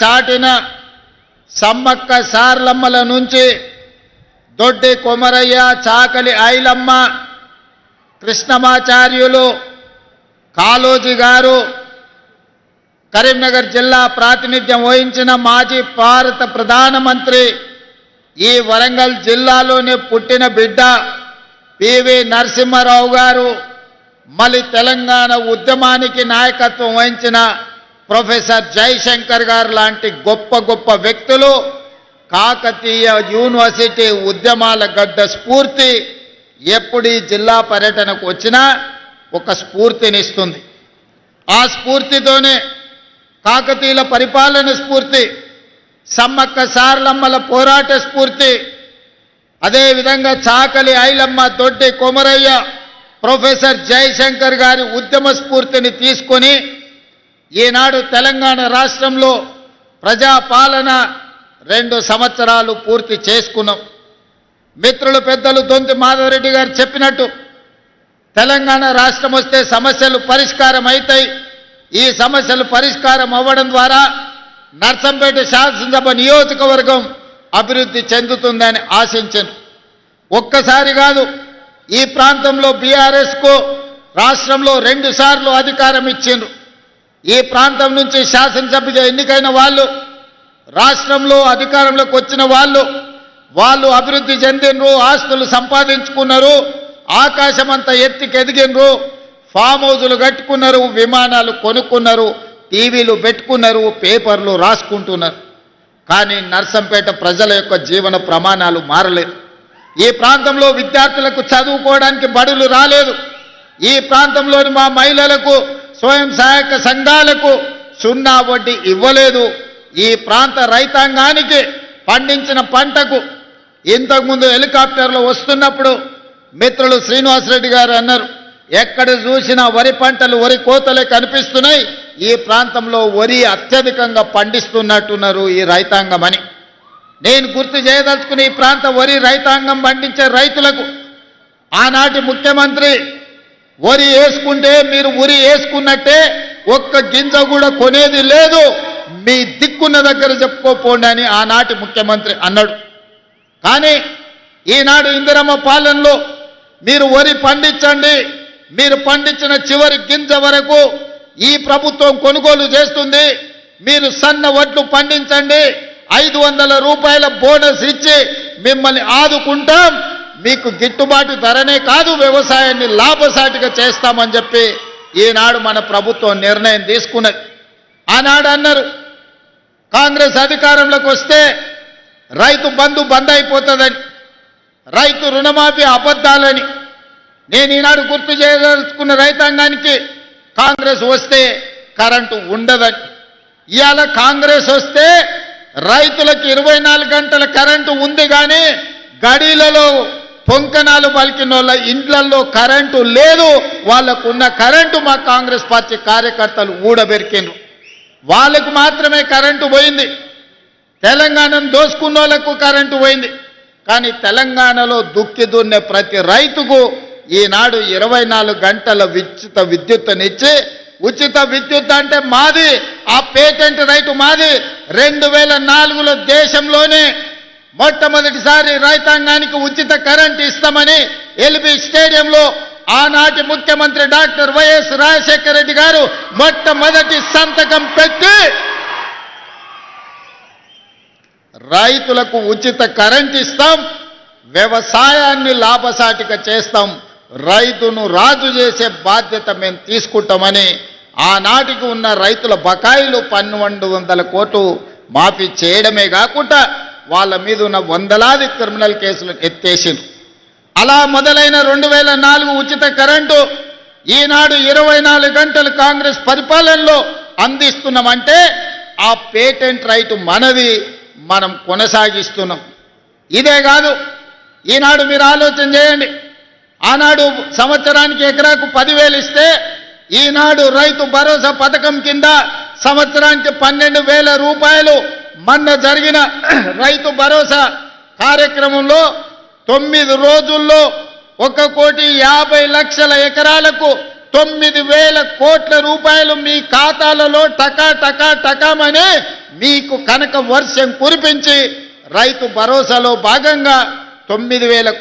చాటిన సమ్మక్క సార్లమ్మల నుంచి దొడ్డి కొమరయ్య చాకలి ఐలమ్మ కృష్ణమాచార్యులు కాళోజీ గారు కరీంనగర్ జిల్లా ప్రాతినిధ్యం వహించిన మాజీ భారత ప్రధానమంత్రి ఈ వరంగల్ జిల్లాలోని పుట్టిన బిడ్డ పివి నరసింహారావు గారు మళ్ళీ తెలంగాణ ఉద్యమానికి నాయకత్వం వహించిన ప్రొఫెసర్ జయశంకర్ గారు లాంటి గొప్ప గొప్ప వ్యక్తులు కాకతీయ యూనివర్సిటీ ఉద్యమాల గడ్డ స్ఫూర్తి ఎప్పుడు ఈ జిల్లా పర్యటనకు వచ్చినా ఒక స్ఫూర్తినిస్తుంది. ఆ స్ఫూర్తితోనే కాకతీయుల పరిపాలన స్ఫూర్తి సమ్మక్క సార్లమ్మల పోరాట స్ఫూర్తి అదేవిధంగా చాకలి ఐలమ్మ దొడ్డి కొమరయ్య ప్రొఫెసర్ జయశంకర్ గారి ఉద్యమ స్ఫూర్తిని తీసుకొని ఈనాడు తెలంగాణ రాష్ట్రంలో ప్రజాపాలన రెండు సంవత్సరాలు పూర్తి చేసుకున్నాం. మిత్రులు పెద్దలు దొంతి మాధవరెడ్డి గారు చెప్పినట్టు తెలంగాణ రాష్ట్రం వస్తే సమస్యలు పరిష్కారం అవుతాయి ఈ సమస్యలు పరిష్కారం అవ్వడం ద్వారా నర్సంపేట శాసనసభ నియోజకవర్గం అభివృద్ధి చెందుతుందని ఆశించను. ఒక్కసారి కాదు ఈ ప్రాంతంలో బీఆర్ఎస్కు రాష్ట్రంలో రెండుసార్లు అధికారం ఇచ్చిండ్రు. ఈ ప్రాంతం నుంచి శాసనసభ్యుగా ఎన్నికైన వాళ్ళు రాష్ట్రంలో అధికారంలోకి వచ్చిన వాళ్ళు వాళ్ళు అభివృద్ధి చెందినరు ఆస్తులు సంపాదించుకున్నారు ఆకాశమంతా ఎత్తికి ఎదిగినరు ఫామ్ హౌజులు కట్టుకున్నారు విమానాలు కొనుక్కున్నారు టీవీలు పెట్టుకున్నారు పేపర్లు రాసుకుంటున్నారు. కానీ నర్సంపేట ప్రజల యొక్క జీవన ప్రమాణాలు మారలేదు. ఈ ప్రాంతంలో విద్యార్థులకు చదువుకోవడానికి బడులు రాలేదు. ఈ ప్రాంతంలోని మా మహిళలకు స్వయం సహాయక సంఘాలకు సున్నా వడ్డీ ఇవ్వలేదు. ఈ ప్రాంత రైతాంగానికి పండించిన పంటకు ఇంతకుముందు హెలికాప్టర్లు వస్తున్నప్పుడు మిత్రులు శ్రీనివాసరెడ్డి గారు అన్నారు ఎక్కడ చూసినా వరి పంటలు వరి కోతలే కనిపిస్తున్నాయి. ఈ ప్రాంతంలో వరి అత్యధికంగా పండిస్తున్నట్టున్నారు ఈ రైతాంగం అని. నేను గుర్తు చేయదలుచుకుని ఈ ప్రాంత వరి రైతాంగం పండించే రైతులకు ఆనాటి ముఖ్యమంత్రి వరి వేసుకుంటే మీరు ఉరి వేసుకున్నట్టే ఒక్క గింజ కూడా కొనేది లేదు. మీ దిక్కున్న దగ్గర చెప్పుకోపోండి అని ఆనాటి ముఖ్యమంత్రి అన్నాడు. కానీ ఈనాడు ఇందిరమ్మ పాలనలో మీరు వరి పండించండి. మీరు పండించిన చివరి గింజ వరకు ఈ ప్రభుత్వం కొనుగోలు చేస్తుంది. మీరు సన్న వడ్లు పండించండి. ఐదు వందల రూపాయల బోనస్ ఇచ్చి మిమ్మల్ని ఆదుకుంటాం. మీకు గిట్టుబాటు ధరనే కాదు వ్యవసాయాన్ని లాభసాటిగా చేస్తామని చెప్పి ఈనాడు మన ప్రభుత్వం నిర్ణయం తీసుకున్నది. ఆనాడు అన్నారు కాంగ్రెస్ అధికారంలోకి వస్తే రైతు బంధు బంద్ అయిపోతుందని రైతు రుణమాఫీ అబద్ధాలని. నేను ఈనాడు గుర్తు చేయదలుచుకున్న రైతాంగానికి కాంగ్రెస్ వస్తే కరెంటు ఉండదని. ఇవాళ కాంగ్రెస్ వస్తే రైతులకు ఇరవై నాలుగు గంటల కరెంటు ఉంది కానీ గడిలలో కొంకణాలు పలికిన వాళ్ళ ఇండ్లల్లో కరెంటు లేదు. వాళ్ళకున్న కరెంటు మా కాంగ్రెస్ పార్టీ కార్యకర్తలు ఊడబెరికిండ్రు. వాళ్ళకు మాత్రమే కరెంటు పోయింది. తెలంగాణను దోసుకున్న వాళ్ళకు కరెంటు పోయింది. కానీ తెలంగాణలో దుక్కి దున్నే ప్రతి రైతుకు ఈనాడు ఇరవై నాలుగు గంటల ఉచిత విద్యుత్తునిచ్చి ఉచిత విద్యుత్ అంటే మాది ఆ పేటెంట్ రైతు మాది. రెండు వేల నాలుగులో దేశంలోనే మొట్టమొదటిసారి రైతాంగానికి ఉచిత కరెంట్ ఇస్తామని ఎల్బీ స్టేడియంలో ఆనాటి ముఖ్యమంత్రి డాక్టర్ వైఎస్ రాజశేఖర రెడ్డి గారు మొట్టమొదటి సంతకం పెట్టి రైతులకు ఉచిత కరెంట్ ఇస్తాం వ్యవసాయాన్ని లాభసాటిగా చేస్తాం రైతును రాజు చేసే బాధ్యత మేము తీసుకుంటామని ఆనాటికి ఉన్న రైతుల బకాయిలు పన్నెండు వందల కోట్లు మాఫీ చేయడమే కాకుండా వాళ్ళ మీద ఉన్న వందలాది క్రిమినల్ కేసులు ఎత్తేసిండ్రు. అలా మొదలైన రెండు వేల నాలుగు ఉచిత కరెంటు ఈనాడు ఇరవై నాలుగు గంటలు కాంగ్రెస్ పరిపాలనలో అందిస్తున్నామంటే ఆ పేటెంట్ రైట్ మనది మనం కొనసాగిస్తున్నాం. ఇదే కాదు ఈనాడు మీరు ఆలోచన చేయండి. ఆనాడు సంవత్సరానికి ఎకరాకు పదివేలు ఇస్తే ఈనాడు రైతు భరోసా పథకం కింద సంవత్సరానికి పన్నెండు వేల రూపాయలు మొన్న జరిగిన రైతు భరోసా కార్యక్రమంలో తొమ్మిది రోజుల్లో ఒక కోటి యాభై లక్షల ఎకరాలకు తొమ్మిది వేల కోట్ల రూపాయలు మీ ఖాతాలలో టకా టకా టకామని మీకు కనుక వర్షం కురిపించి రైతు భరోసాలో భాగంగా తొమ్మిది వేల